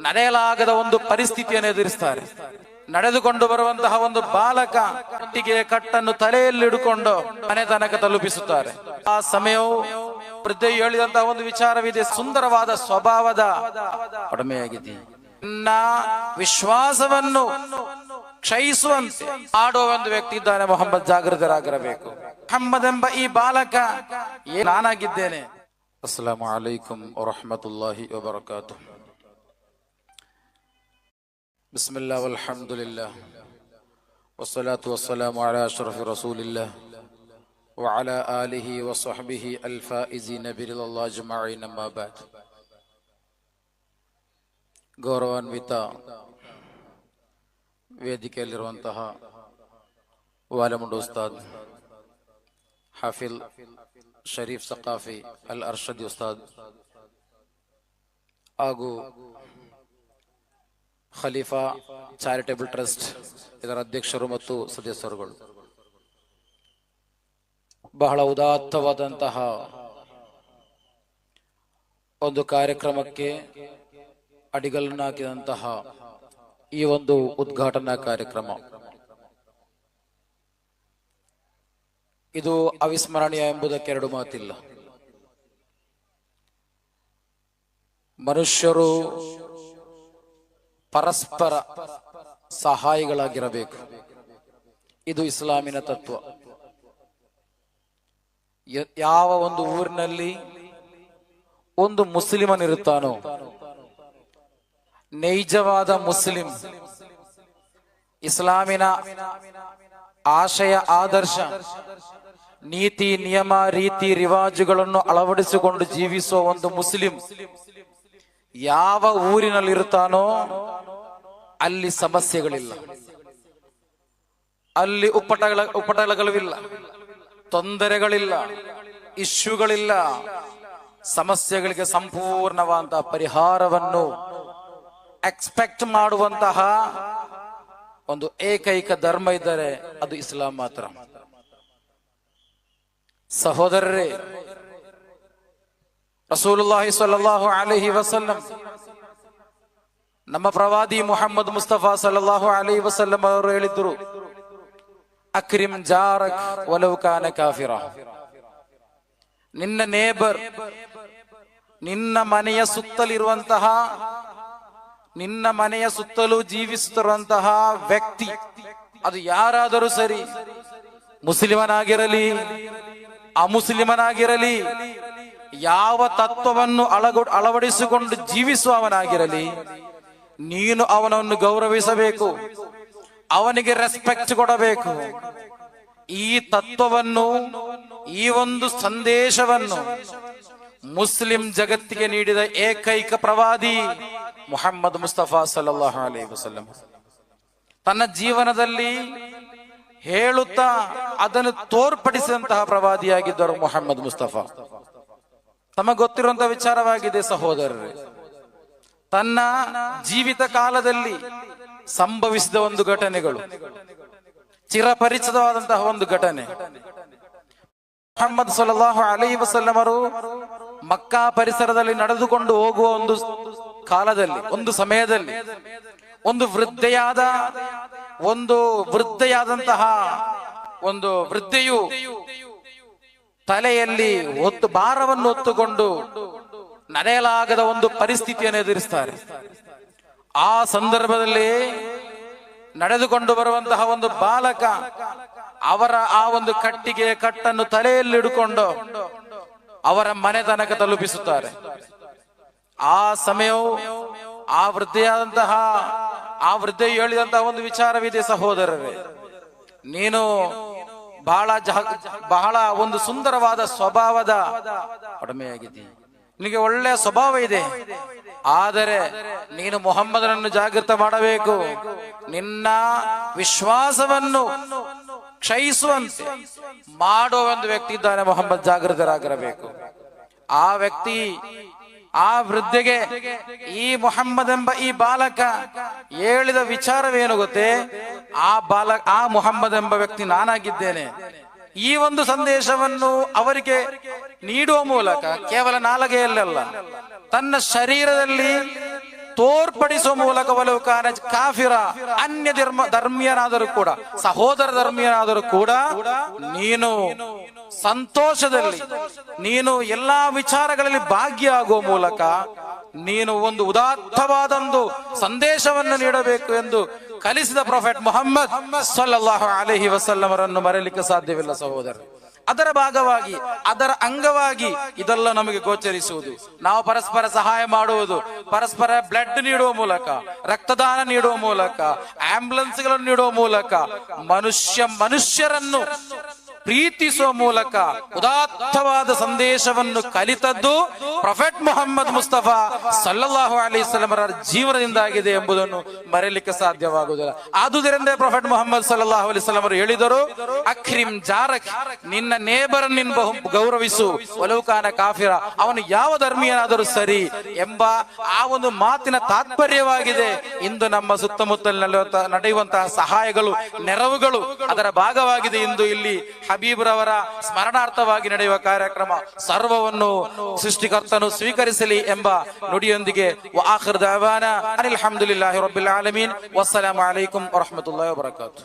ನಡೆಯಲಾಗದ ಒಂದು ಪರಿಸ್ಥಿತಿಯನ್ನು ಎದುರಿಸ್ತಾರೆ. ನಡೆದುಕೊಂಡು ಬರುವಂತಹ ಒಂದು ಬಾಲಕ ಕಟ್ಟಿಗೆ ಕಟ್ಟನ್ನು ತಲೆಯಲ್ಲಿ ಹಿಡ್ಕೊಂಡು ಮನೆ ತನಕ ತಲುಪಿಸುತ್ತಾರೆ. ಆ ಸಮಯವು ವೃದ್ಧೆಯು ಹೇಳಿದಂತಹ ಒಂದು ವಿಚಾರವಿದೆ. ಸುಂದರವಾದ ಸ್ವಭಾವದ ಕಡಿಮೆಯಾಗಿದೆ. ನನ್ನ ವಿಶ್ವಾಸವನ್ನು ಕ್ಷಯಿಸುವಂತೆ ಆಡುವ ಒಂದು ವ್ಯಕ್ತಿ ಇದ್ದಾನೆ ಮೊಹಮ್ಮದ್ ಜಾಗೃತರಾಗಿರಬೇಕು. ಮೊಹಮ್ಮದ್ ಎಂಬ ಈ ಬಾಲಕ ನಾನಾಗಿದ್ದೇನೆ. ಅಲೈಕುಂ ವರಹಮತುಲ್ಲಾಹಿ ವಬರಕಾತು بسم الله والحمد لله والصلاة والسلام على أشرف رسول الله وعلى آله وصحبه الفائزين برضا الله أجمعين أما بعد ಗೌರವಾನ್ವಿತ ವೇದಿಕೆಯಲ್ಲಿರುವಂತಹ ವಾಲಮುಂಡು ಉಸ್ತಾದ್ ಹಾಫಿಲ್ ಶರೀಫ್ ಸಕಾಫಿ ಅಲ್ ಅರ್ಷದಿ ಉಸ್ತಾದ್ ಹಾಗೂ ಖಲೀಫಾ ಚಾರಿಟೇಬಲ್ ಟ್ರಸ್ಟ್, ಇದರ ಅಧ್ಯಕ್ಷರು ಮತ್ತು ಸದಸ್ಯರುಗಳು. ಬಹಳ ಉದಾತ್ತವಾದಂತಹ ಒಂದು ಕಾರ್ಯಕ್ರಮಕ್ಕೆ ಅಡಿಗಲನ್ನು ಹಾಕಿದಂತಹ ಈ ಒಂದು ಉದ್ಘಾಟನಾ ಕಾರ್ಯಕ್ರಮ. ಇದು ಅವಿಸ್ಮರಣೀಯ ಎಂಬುದಕ್ಕೆ ಎರಡು ಮಾತಿಲ್ಲ. ಮನುಷ್ಯರು ಪರಸ್ಪರ ಸಹಾಯಿಗಳಾಗಿರಬೇಕು. ಇದು ಇಸ್ಲಾಮಿನ ತತ್ವ. ಯಾವ ಒಂದು ಊರಿನಲ್ಲಿ ಒಂದು ಮುಸ್ಲಿಮನಿರುತ್ತಾನೋ, ನೈಜವಾದ ಮುಸ್ಲಿಂ, ಇಸ್ಲಾಮಿನ ಆಶಯ, ಆದರ್ಶ, ನೀತಿ, ನಿಯಮ, ರೀತಿ, ರಿವಾಜುಗಳನ್ನು ಅಳವಡಿಸಿಕೊಂಡು ಜೀವಿಸುವ ಒಂದು ಮುಸ್ಲಿಂ ಯಾವ ಊರಿನಲ್ಲಿರುತ್ತಾನೋ ಅಲ್ಲಿ ಸಮಸ್ಯೆಗಳಿಲ್ಲ. ಅಲ್ಲಿ ಉಪಟಗಳ ಉಪಟಳಗಳಿಲ್ಲ ತೊಂದರೆಗಳಿಲ್ಲ. ಇಶ್ಯೂಗಳಿಲ್ಲ. ಸಮಸ್ಯೆಗಳಿಗೆ ಸಂಪೂರ್ಣವಾದ ಪರಿಹಾರವನ್ನು ಎಕ್ಸ್ಪೆಕ್ಟ್ ಮಾಡುವಂತಹ ಒಂದು ಏಕೈಕ ಧರ್ಮ ಇದ್ದರೆ ಅದು ಇಸ್ಲಾಂ ಮಾತ್ರ. ಸಹೋದರರೇ ರಸೂಲುಲ್ಲಾಹಿ ಸ್ವಲ್ಲಲ್ಲಾಹು ಅಲೈಹಿ ವಸಲ್ಲಂ ನಮ್ಮ ಪ್ರವಾದಿ ಮುಹಮ್ಮದ್ ಮುಸ್ತಫಾ ಸಲ್ಲಲ್ಲಾಹು ಅಲಿ ವಸಲ್ಲಂ ಅವರು ಹೇಳಿದ್ರು ಅಕ್ರಿಮ್ ಜಾರಕ್ ವಲವ್ ಕಾನ ಕಾಫಿರ ನಿನ್ನ ನೇಬರ್ ನಿನ್ನ ಮನೆಯ ಸುತ್ತಲಿರುವಂತಹ ನಿನ್ನ ಮನೆಯ ಸುತ್ತಲೂ ಜೀವಿಸುತ್ತಿರುವಂತಹ ವ್ಯಕ್ತಿ ಅದು ಯಾರಾದರೂ ಸರಿ ಮುಸ್ಲಿಮನಾಗಿರಲಿ ಅಮುಸ್ಲಿಮನಾಗಿರಲಿ ಯಾವ ತತ್ವವನ್ನು ಅಳಗೊ ಅಳವಡಿಸಿಕೊಂಡು ಜೀವಿಸುವವನಾಗಿರಲಿ, ನೀನು ಅವನನ್ನು ಗೌರವಿಸಬೇಕು, ಅವನಿಗೆ ರೆಸ್ಪೆಕ್ಟ್ ಕೊಡಬೇಕು. ಈ ತತ್ವವನ್ನು, ಈ ಒಂದು ಸಂದೇಶವನ್ನು ಮುಸ್ಲಿಂ ಜಗತ್ತಿಗೆ ನೀಡಿದ ಏಕೈಕ ಪ್ರವಾದಿ ಮುಹಮ್ಮದ್ ಮುಸ್ತಫಾ ಸಲ್ಲಲ್ಲಾಹು ಅಲಿ ವಸಲ್ಲಂ. ತನ್ನ ಜೀವನದಲ್ಲಿ ಹೇಳುತ್ತಾ ಅದನ್ನು ತೋರ್ಪಡಿಸಿದಂತಹ ಪ್ರವಾದಿಯಾಗಿದ್ದರು ಮೊಹಮ್ಮದ್ ಮುಸ್ತಫಾ. ತಮಗೆ ಗೊತ್ತಿರುವಂತಹ ವಿಚಾರವಾಗಿದೆ ಸಹೋದರರೇ. ತನ್ನ ಜೀವಿತ ಕಾಲದಲ್ಲಿ ಸಂಭವಿಸಿದ ಒಂದು ಘಟನೆಗಳು, ಚಿರಪರಿಚಿತವಾದಂತಹ ಒಂದು ಘಟನೆ. ಮೊಹಮ್ಮದ್ ಸಲ್ಲಾಹು ಅಲೈ ವಸಲ್ಲಮರು ಮಕ್ಕಾ ಪರಿಸರದಲ್ಲಿ ನಡೆದುಕೊಂಡು ಹೋಗುವ ಒಂದು ಕಾಲದಲ್ಲಿ, ಒಂದು ಸಮಯದಲ್ಲಿ ಒಂದು ವೃದ್ಧೆಯಾದ, ಒಂದು ವೃದ್ಧೆಯಾದಂತಹ, ಒಂದು ವೃದ್ಧೆಯು ತಲೆಯಲ್ಲಿ ಒತ್ತು, ಭಾರವನ್ನು ಹೊತ್ತುಕೊಂಡು ನಡೆಯಲಾಗದ ಒಂದು ಪರಿಸ್ಥಿತಿಯನ್ನು ಎದುರಿಸ್ತಾರೆ. ಆ ಸಂದರ್ಭದಲ್ಲಿ ನಡೆದುಕೊಂಡು ಬರುವಂತಹ ಒಂದು ಬಾಲಕ ಅವರ ಆ ಒಂದು ಕಟ್ಟಿಗೆ ಕಟ್ಟನ್ನು ತಲೆಯಲ್ಲಿ ಹಿಡ್ಕೊಂಡು ಅವರ ಮನೆ ತನಕ ತಲುಪಿಸುತ್ತಾರೆ. ಆ ಸಮಯವು ಆ ವೃದ್ಧೆಯಾದಂತಹ, ಆ ವೃದ್ಧೆಯು ಹೇಳಿದಂತಹ ಒಂದು ವಿಚಾರವಿದೆ ಸಹೋದರರೇ. ನೀನು ಬಹಳ ಬಹಳ ಒಂದು ಸುಂದರವಾದ ಸ್ವಭಾವದ ಒಡಮೆಯಾಗಿದ್ದೀನಿ ನಿನಗೆ ಒಳ್ಳೆಯ ಸ್ವಭಾವ ಇದೆ. ಆದರೆ ನೀನು ಮೊಹಮ್ಮದನನ್ನು ಜಾಗೃತ ಮಾಡಬೇಕು. ನಿನ್ನ ವಿಶ್ವಾಸವನ್ನು ಕ್ಷಯಿಸುವಂತೆ ಮಾಡುವ ಒಂದು ವ್ಯಕ್ತಿ ಇದ್ದಾನೆ ಮೊಹಮ್ಮದ್ ಜಾಗೃತರಾಗಿರಬೇಕು. ಆ ವ್ಯಕ್ತಿ ಆ ವೃದ್ಧೆಗೆ ಈ ಮೊಹಮ್ಮದ್ ಎಂಬ ಈ ಬಾಲಕ ಹೇಳಿದ ವಿಚಾರವೇನು ಗೊತ್ತೇ? ಆ ಬಾಲ, ಆ ಮೊಹಮ್ಮದ್ ಎಂಬ ವ್ಯಕ್ತಿ ನಾನಾಗಿದ್ದೇನೆ. ಈ ಒಂದು ಸಂದೇಶವನ್ನು ಅವರಿಗೆ ನೀಡುವ ಮೂಲಕ ಕೇವಲ ನಾಲಗೆಯಲ್ಲ ತನ್ನ ಶರೀರದಲ್ಲಿ ತೋರ್ಪಡಿಸುವ ಮೂಲಕ ಒಲವು ಕಾರಜ್ ಕಾಫಿರ, ಅನ್ಯ ಧರ್ಮ, ಧರ್ಮೀಯನಾದರೂ ಕೂಡ, ಸಹೋದರ ಧರ್ಮೀಯನಾದರೂ ಕೂಡ ನೀನು ಸಂತೋಷದಲ್ಲಿ, ನೀನು ಎಲ್ಲಾ ವಿಚಾರಗಳಲ್ಲಿ ಭಾಗಿಯಾಗುವ ಮೂಲಕ ನೀನು ಒಂದು ಉದಾತ್ತವಾದೊಂದು ಸಂದೇಶವನ್ನು ನೀಡಬೇಕು ಎಂದು ಕಲಿಸಿದ ಪ್ರೊಫೆಟ್ ಮೊಹಮ್ಮದ್ ಸಲ್ಲಲ್ಲಾಹು ಅಲಹಿ ವಸಲ್ಲಮರನ್ನು ಮರೆಯಲಿಕ್ಕೆ ಸಾಧ್ಯವಿಲ್ಲ ಸಹೋದರ. ಅದರ ಭಾಗವಾಗಿ, ಅದರ ಅಂಗವಾಗಿ ಇದೆಲ್ಲ ನಮಗೆ ಗೋಚರಿಸುವುದು. ನಾವು ಪರಸ್ಪರ ಸಹಾಯ ಮಾಡುವುದು. ಪರಸ್ಪರ ಬ್ಲಡ್ ನೀಡುವ ಮೂಲಕ, ರಕ್ತದಾನ ನೀಡುವ ಮೂಲಕ ಆಂಬುಲೆನ್ಸ್ಗಳನ್ನು ನೀಡುವ ಮೂಲಕ, ಮನುಷ್ಯ ಮನುಷ್ಯರನ್ನು ಪ್ರೀತಿಸುವ ಮೂಲಕ ಉದಾತ್ತವಾದ ಸಂದೇಶವನ್ನು ಕಲಿತದ್ದು ಪ್ರೊಫೆಟ್ ಮೊಹಮ್ಮದ್ ಮುಸ್ತಫಾ ಸಲ್ಲಲ್ಲಾಹು ಅಲೈಹಿ ಸ್ವಲಮರ ಜೀವನದಿಂದಾಗಿದೆ ಎಂಬುದನ್ನು ಮರೆಯಲಿಕ್ಕೆ ಸಾಧ್ಯವಾಗುವುದಿಲ್ಲ. ಆದುದರಿಂದ ಪ್ರೊಫೆಟ್ ಮೊಹಮ್ಮದ್ ಸಲ್ಲಾಹು ಅಲೈಹಿ ಸ್ವಲಮರು ಹೇಳಿದರು ಅಖ್ರಿಂ ಜಾರಕ್, ನಿನ್ನ ನೇಬರ್ ನಿನ್ ಬಹು ಗೌರವಿಸು. ಒಲವುಕಾನ ಕಾಫಿರ, ಅವನು ಯಾವ ಧರ್ಮೀಯನಾದರೂ ಸರಿ ಎಂಬ ಆ ಒಂದು ಮಾತಿನ ತಾತ್ಪರ್ಯವಾಗಿದೆ. ಇಂದು ನಮ್ಮ ಸುತ್ತಮುತ್ತಲಿನಲ್ಲಿ ನಡೆಯುವಂತಹ ಸಹಾಯಗಳು, ನೆರವುಗಳು ಅದರ ಭಾಗವಾಗಿದೆ ಇಂದು ಇಲ್ಲಿ. ಹಬೀಬ್ರವರ ಸ್ಮರಣಾರ್ಥವಾಗಿ ನಡೆಯುವ ಕಾರ್ಯಕ್ರಮ ಸರ್ವವನ್ನು ಸೃಷ್ಟಿಕರ್ತನು ಸ್ವೀಕರಿಸಲಿ ಎಂಬ ನುಡಿಯೊಂದಿಗೆ ಆಖಿರ್ ದಾವಾನ ಅನಿಲ್ ಹಮ್ದುಲಿಲ್ಲಾಹಿ ರಬ್ಬಿಲ್ ಆಲಮೀನ್ ವಸ್ಸಲಾಮು ಅಲೈಕುಂ ವರಹಮತುಲ್ಲಾಹಿ ವಬರಕಾತು